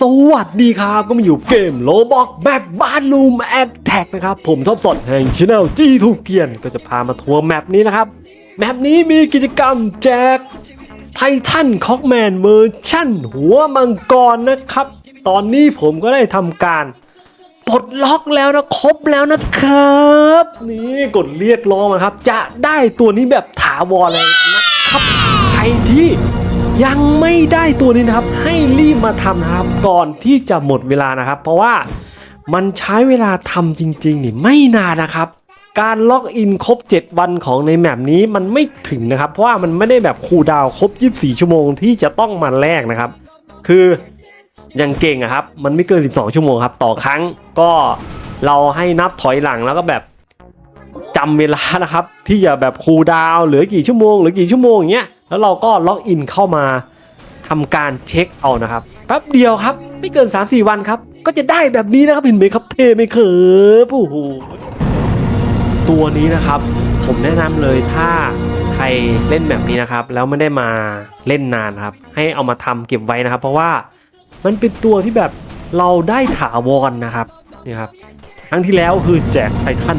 สวัสดีครับก็มาอยู่เกมโลบอกแบบบ้านลูมแอดแท็กนะครับ ผมทบสดแห่งช anel จีทูเกียนก็จะพามาทัวร์แมปนี้นะครับ แมปนี้มีกิจกรรมแจกไททันคอกแมนเวอร์ชั่น หัวมังกรนะครับ ตอนนี้ผมก็ได้ทำการปลดล็อกแล้วนะครบแล้วนะครับ นี่กดเรียกร้องนะครับ จะได้ตัวนี้แบบถาวรเลยนะครับใครที่ ยังไม่ได้ตัวนี้นะครับ ให้รีบมาทำนะครับ ก่อนที่จะหมดเวลานะครับ เพราะว่ามันใช้เวลาทำจริงๆนี่ไม่นานนะครับ การล็อกอินครบ 7 วันของในแมปนี้มันไม่ถึงนะครับ เพราะว่ามันไม่ได้แบบคูดาวครบ 24 ชั่วโมงที่จะต้องมาแลกนะครับ คือยังเก่งอะครับ มันไม่เกิน 12 ชั่วโมงครับ ต่อครั้งก็เราให้นับถอยหลังแล้วก็แบบจำเวลานะครับ ที่จะแบบคูดาวเหลือกี่ชั่วโมงเหรือกี่ชั่วโมงอย่างเงี้ย แล้วเราก็ล็อกอินเข้ามาทำการเช็คเอานะครับแป๊บเดียวครับ ไม่เกิน 3-4 วันครับ ก็จะได้แบบนี้นะครับเห็นไหมครับเท่ไหมครับโอ้โหตัวนี้นะครับผมแนะนำเลยถ้าใครเล่นแบบนี้นะครับ แล้วไม่ได้มาเล่นนานครับ ให้เอามาทำเก็บไว้นะครับ เพราะว่ามันเป็นตัวที่แบบเราได้ถาวรนะครับนี่ครับครั้งที่แล้วคือแจกไททัน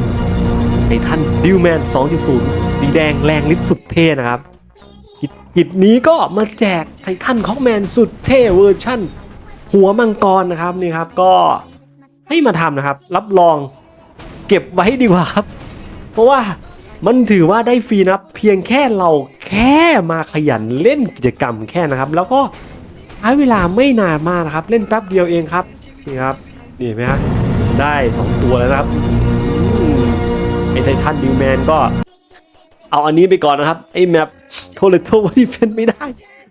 ไททันดิวแมน 2.0สีแดงแรงฤทธิ์สุดเท่นะครับ กิจนี้ก็มาแจกไททันคอกแมนสุดเท่เวอร์ชั่น หัวมังกรนะครับนี่ครับก็ให้มาทำนะครับ รับรองเก็บไว้ดีกว่าครับ เพราะว่ามันถือว่าได้ฟรีนะครับเพียงแค่เราแค่มาขยันเล่นกิจกรรมแค่นะครับ แล้วก็ใช้เวลาไม่นานมากนะครับ เล่นแป๊บเดียวเองครับนี่ครับนี่เห็นไหมฮะได้ 2 ตัวแล้วนะครับไอไททันดิวแมนก็ เอาอันนี้ไปก่อนนะครับไอ้แมป โทเลโทวัที่เป็นไม่ได้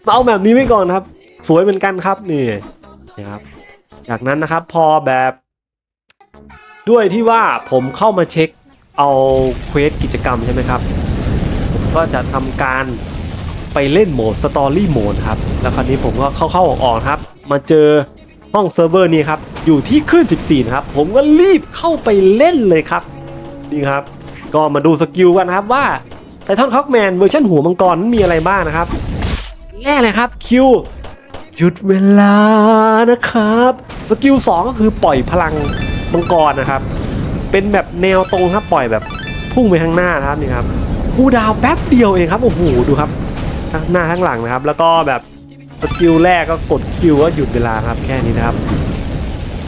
มาเอาแบบนี้ไปก่อนครับ สวยเหมือนกันครับนี่นะครับจากนั้นนะครับพอแบบด้วยที่ว่าผมเข้ามาเช็คเอาเควสกิจกรรมใช่ไหมครับผมก็จะทำการไปเล่นโหมดสตอรี่โหมดครับ แล้วคราวนี้ผมก็เข้าๆออกๆครับ มาเจอห้องเซิร์ฟเวอร์นี้ครับ อยู่ที่คลื่น 14นะครับ ผมก็รีบเข้าไปเล่นเลยครับ นี่ครับ ก็มาดูสกิลกันครับว่า ไททันคอกแมนเวอร์ชันหัวมังกรนั้นมีอะไรบ้างนะครับ แรกเลยครับคิวหยุดเวลานะครับสกิล2ก็คือปล่อยพลังมังกรนะครับ เป็นแบบแนวตรงครับปล่อยแบบพุ่งไปข้างหน้านะครับนี่ครับคูลดาวน์แป๊บเดียวเองครับโอ้โหดูครับทั้งหน้าทั้งหลังนะครับ แล้วก็แบบสกิลแรกก็กดคิวก็หยุดเวลาครับแค่นี้นะครับ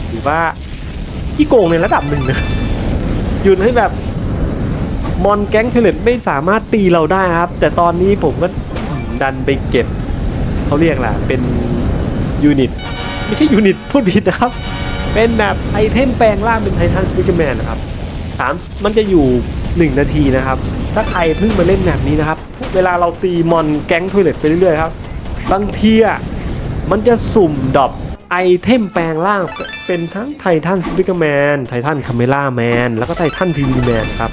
ถือว่าที่โกงในระดับหนึ่งนะหยุดให้แบบ มอนแก๊งเทเลตไม่สามารถตีเราได้ครับ แต่ตอนนี้ผมก็ดันไปเก็บเขาเรียกแหละเป็นยูนิตไม่ใช่ยูนิตพูดผิดนะครับ เป็นแบบไอเทมแปลงร่างเป็นไททันสปิเกอร์แมนนะครับสามมันจะอยู่ 1 นาทีนะครับ ถ้าใครเพิ่งมาเล่นแบบนี้นะครับ เวลาเราตีมอนแก๊งทอยเลตไปเรื่อยๆครับ บางทีอะมันจะสุ่มดรอปไอเทมแปลงร่างเป็นทั้งไททันสปิเกอร์แมนไททันคาเมล่าแมนแล้วก็ไททันทีวีแมนครับ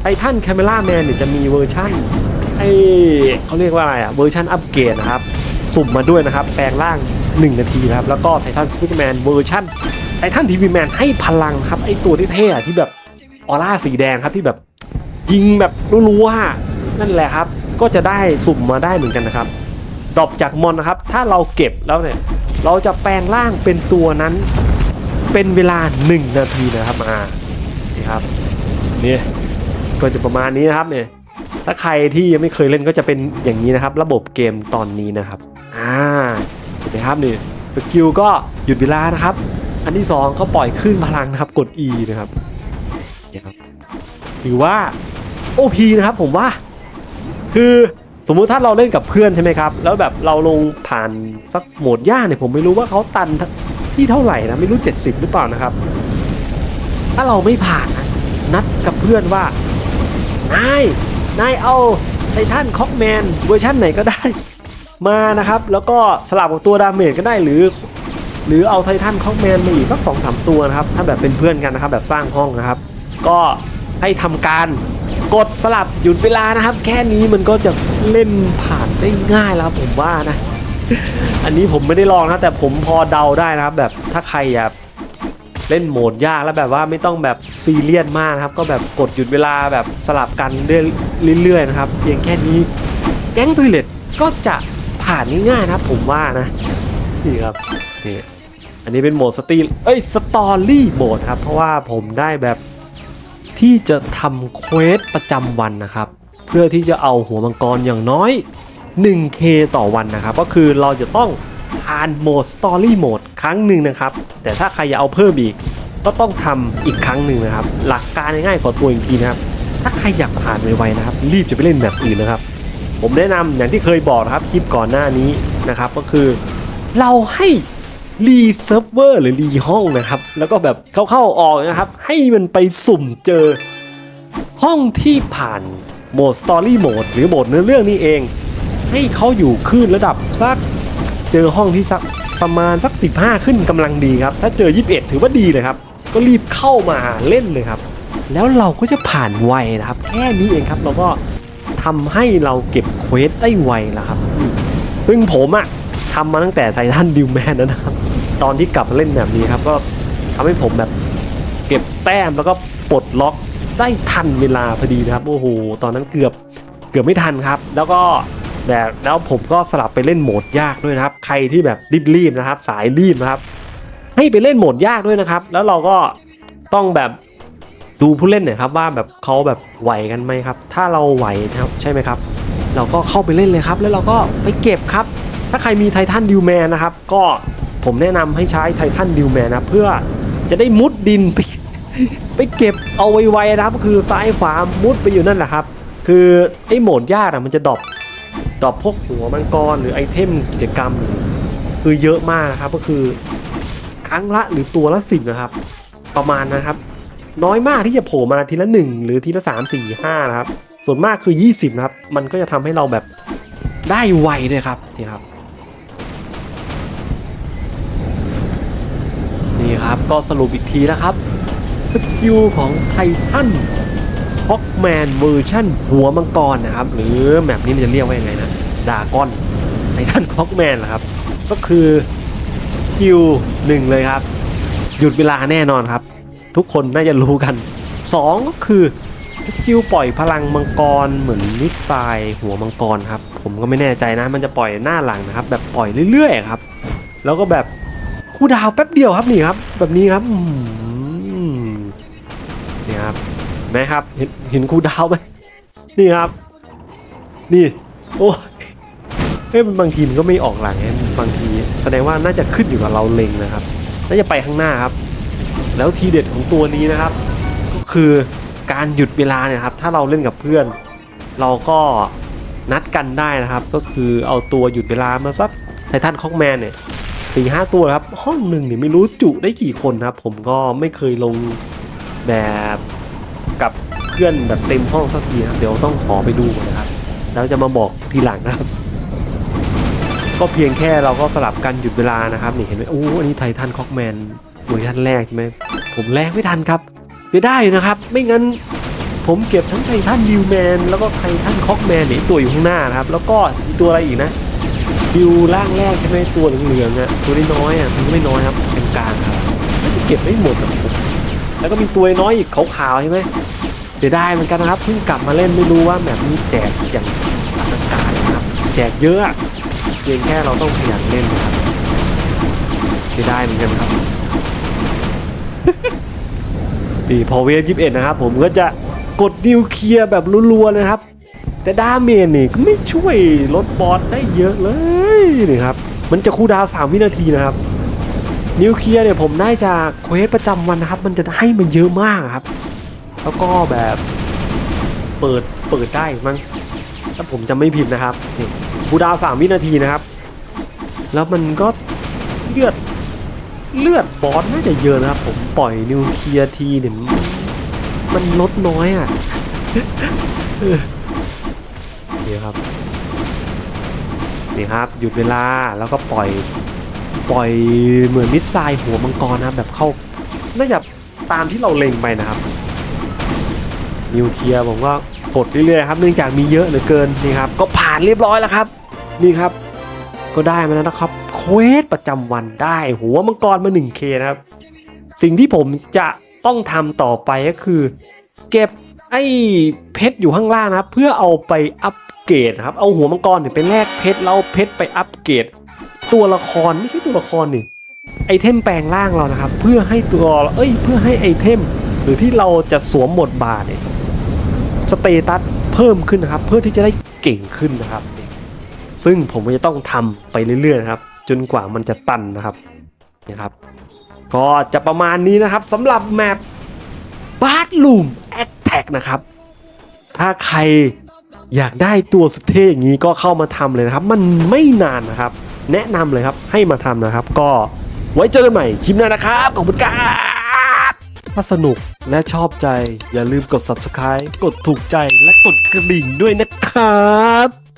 ไททันแคาเมล่าแมนเนี่ยจะมีเวอร์ชั่นไอเขาเรียกว่าอะไรอะเวอร์ชันอัปเกรดนะครับสุ่มมาด้วยนะครับ แปลงร่าง 1 นาทีนะครับ แล้วก็ไททันสปิเกอร์แมนเวอร์ชันไททันทีวีแมนให้พลังครับ ไอตัวที่เท่อะที่แบบออร่าสีแดงครับที่แบบยิงแบบรู้ๆว่านั่นแหละครับ ก็จะได้สุ่มมาได้เหมือนกันนะครับดรอปจากมอนนะครับ ถ้าเราเก็บแล้วเนี่ย เราจะแปลงร่างเป็นตัวนั้น เป็นเวลา 1 นาทีนะครับอ่านี่ครับนี่ ก็จะประมาณนี้นะครับเนี่ยถ้าใครที่ยังไม่เคยเล่นก็จะเป็นอย่างนี้นะครับ ระบบเกมตอนนี้นะครับอ่าเห็นไหมครับนี่สกิลก็หยุดเวลานะครับ อันที่2ก็ปล่อยคลื่นพลังนะครับกด E นะครับนี่ครับถือว่า OP นะครับผมว่า คือสมมุติถ้าเราเล่นกับเพื่อนใช่ไหมครับ แล้วแบบเราลงผ่านสักโหมดยากเนี่ยผมไม่รู้ว่าเขาตันที่เท่าไหร่นะไม่รู้ 70 หรือเปล่านะครับ ถ้าเราไม่ผ่านนะนัดกับเพื่อนว่า นาย นายเอาไททันคอกแมนเวอร์ชั่นไหนก็ได้ มานะครับ แล้วก็สลับกับตัวดาเมจก็ได้หรือ หรือเอาไททันคอกแมนมาอีกสักสองสามตัวนะครับ ถ้าแบบเป็นเพื่อนกันนะครับแบบสร้างห้องนะครับ ก็ให้ทำการกดสลับหยุดเวลานะครับ แค่นี้มันก็จะเล่นผ่านได้ง่ายแล้วผมว่านะ อันนี้ผมไม่ได้ลองนะแต่ผมพอเดาได้นะครับ แบบถ้าใครอยาก เล่นโหมดยากแล้วแบบว่าไม่ต้องแบบซีเรียสมากนะครับ ก็แบบกดหยุดเวลาแบบสลับกันเรื่อยๆนะครับ เพียงแค่นี้แก๊งตุยเลตก็จะผ่านง่ายๆนะผมว่านะนี่ครับนี่อันนี้เป็นโหมดสตีเอ้ยสตอรี่โหมดครับ เพราะว่าผมได้แบบที่จะทำเควสประจำวันนะครับ เพื่อที่จะเอาหัวมังกรอย่างน้อย 1K ต่อวันนะครับ ก็คือเราจะต้อง ผ่านโหมดสตอรี่โหมดครั้งหนึ่งนะครับ แต่ถ้าใครอยากเอาเพิ่มอีก ก็ต้องทำอีกครั้งหนึ่งนะครับ หลักการง่ายๆขอตัวอีกทีนะครับ ถ้าใครอยากผ่านไวๆนะครับ รีบจะไปเล่นแบบอื่นนะครับ ผมแนะนำอย่างที่เคยบอกนะครับคลิปก่อนหน้านี้นะครับ ก็คือเราให้รีเซิร์ฟเวอร์หรือรีห้องนะครับ แล้วก็แบบเข้าๆออกนะครับ ให้มันไปสุ่มเจอห้องที่ผ่านโหมดสตอรี่โหมดหรือโหมดเนื้อเรื่องนี้เอง ให้เขาอยู่คลื่นระดับสัก เจอห้องที่สักประมาณสัก 15 ขึ้นกำลังดีครับ ถ้าเจอ 21 ถือว่าดีเลยครับ ก็รีบเข้ามาเล่นเลยครับ แล้วเราก็จะผ่านไวนะครับ แค่นี้เองครับเราก็ทำให้เราเก็บเควสได้ไวแล้วครับ ซึ่งผมอะทำมาตั้งแต่ไททันดิวแมนนะครับ ตอนที่กลับมาเล่นแบบนี้ครับ ก็ทำให้ผมแบบเก็บแต้มแล้วก็ปลดล็อกได้ทันเวลาพอดีนะครับ โอ้โห ตอนนั้นเกือบเกือบไม่ทันครับ แล้วก็ แบบแล้วผมก็สลับไปเล่นโหมดยากด้วยนะครับ ใครที่แบบรีบๆนะครับ สายรีบนะครับ ให้ไปเล่นโหมดยากด้วยนะครับ แล้วเราก็ต้องแบบดูผู้เล่นหน่อยครับว่าแบบเขาแบบไหวกันไหมครับ ถ้าเราไหวนะครับใช่ไหมครับ เราก็เข้าไปเล่นเลยครับ แล้วเราก็ไปเก็บครับ ถ้าใครมีไททันดิวแมนนะครับ ก็ผมแนะนำให้ใช้ไททันดิวแมนนะเพื่อจะได้มุดดินไปไปเก็บเอาไวๆนะครับ คือซ้ายขวามุดไปอยู่นั่นแหละครับ คือไอ้โหมดยากอะมันจะดรอป ดอปพวกหัวมังกรหรือไอเทมกิจกรรม คือเยอะมากนะครับก็คือครั้งละหรือตัวละสิบนะครับ ประมาณนะครับ น้อยมากที่จะโผล่มาทีละหนึ่งหรือทีละสามสี่ห้านะครับ ส่วนมากคือ 20นะครับ มันก็จะทำให้เราแบบได้ไวด้วยครับนี่ครับนี่ครับก็สรุปอีกทีนะครับสกิลของไททันฮอกแมนเวอร์ชั่นหัวมังกรนะครับ หรือแมปนี้มันจะเรียกว่ายังไงนะ ดากอนไททันฮอกแมนเหรอครับ ก็คือสกิลหนึ่งเลยครับ หยุดเวลาแน่นอนครับ ทุกคนน่าจะรู้กัน 2 ก็คือสกิลปล่อยพลังมังกรเหมือนมิสไซล์หัวมังกรครับ ผมก็ไม่แน่ใจนะ มันจะปล่อยหน้าหลังนะครับ แบบปล่อยเรื่อยๆครับ แล้วก็แบบคู่ดาวแป๊บเดียวครับนี่ครับ แบบนี้ครับนี่ครับเห็นไหมครับเห็นเห็นคู่ดาวไหมนี่ครับ นี่ โอ้ เฮ้ยมันบางทีมันก็ไม่ออกหลังไงบางทีแสดงว่าน่าจะขึ้นอยู่กับเราเล็งนะครับ น่าจะไปข้างหน้าครับ แล้วทีเด็ดของตัวนี้นะครับ ก็คือการหยุดเวลาเนี่ยครับ ถ้าเราเล่นกับเพื่อน เราก็นัดกันได้นะครับ ก็คือเอาตัวหยุดเวลามาสักไททันคอกแมนเนี่ยสี่ห้าตัวครับ ห้องหนึ่งเนี่ยไม่รู้จุได้กี่คนครับ ผมก็ไม่เคยลงแบบกับเพื่อนแบบเต็มห้องสักทีนะครับเดี๋ยวต้องขอไปดูก่อนนะครับ แล้วจะมาบอกทีหลังนะครับ ก็เพียงแค่เราก็สลับกันหยุดเวลานะครับนี่เห็นไหมโอ้อันนี้ไททันคอกแมนเวอร์ชันแรกใช่ไหมผมแรกไม่ทันครับเสียได้นะครับ ไม่งั้นผมเก็บทั้งไททันดิวแมนแล้วก็ไททันคอกแมนนี่ตัวอยู่ข้างหน้านะครับ แล้วก็มีตัวอะไรอีกนะดิวล่างแรกใช่ไหมตัวเหลืองๆอะตัวน้อยๆอะมันไม่น้อยครับกลางๆครับน่เก็บไม่หมดครับผมแล้วก็มีตัวน้อยอีกขาวๆใช่ไหมเสียดายเหมือนกันนะครับเพิ่งกลับมาเล่นไม่รู้ว่าแบบนี้แจกอย่างอลังการนะครับแจกเยอะ เพียงแค่เราต้องขยันเล่นนะครับไม่ได้เหมือนกันครับนี่พอเวฟยี่สิบเอ็ดนะครับ ผมก็จะกดนิวเคลียร์แบบรัวๆเลยครับ แต่ดาเมจนี่ก็ไม่ช่วยลดบอสได้เยอะเลยนี่ครับ มันจะคูดาวสามวินาทีนะครับ นิวเคลียร์เนี่ยผมได้จากเควสประจำวันนะครับ มันจะให้มันเยอะมากครับ แล้วก็แบบเปิดเปิดได้มั้งถ้าผมจำไม่ผิดนะครับนี่ บูดาวสามวินาทีนะครับ แล้วมันก็เลือดเลือดบอสน่าจะเยอะนะครับ ผมปล่อยนิวเคลียร์ทีเนี่ยมันลดน้อยอะนี่ครับนี่ครับ หยุดเวลาแล้วก็ปล่อยปล่อยเหมือนมิดไซล์หัวมังกรนะครับ แบบเข้าน่าจะตามที่เราเล็งไปนะครับ นิวเคลียร์ผมก็กดเรื่อยๆครับ เนื่องจากมีเยอะเหลือเกินนี่ครับ ก็ผ่านเรียบร้อยแล้วครับ นี่ครับ ก็ได้มาแล้วนะครับเควสประจำวันได้หัวมังกรมา 1K นะครับ สิ่งที่ผมจะต้องทำต่อไปก็คือ เก็บไอ้เพชรอยู่ข้างล่างนะเพื่อเอาไปอัปเกรดครับเอาหัวมังกรเนี่ยไปแลกเพชรแล้วเอาเพชรไปอัปเกรดตัวละครไม่ใช่ตัวละครนี่ไอเทมแปลงร่างเรานะครับ เพื่อให้ตัวเอ้ยเพื่อให้ไอเทม หรือที่เราจะสวมบทบาทเนี่ยสเตตัสเพิ่มขึ้นนะครับ เพื่อที่จะได้เก่งขึ้นนะครับ ซึ่งผมจะต้องทำไปเรื่อยๆครับ จนกว่ามันจะตันนะครับนะครับ ก็จะประมาณนี้นะครับสำหรับแมปบาร์ดลูมแอคแท็กนะครับ ถ้าใครอยากได้ตัวสุดเท่อย่างนี้ก็เข้ามาทำเลยนะครับ มันไม่นานนะครับ แนะนำเลยครับให้มาทำนะครับ ก็ไว้เจอกันใหม่คลิปหน้านะครับ ขอบคุณครับถ้าสนุกและชอบใจอย่าลืมกด subscribe กดถูกใจและกดกระดิ่งด้วยนะครับ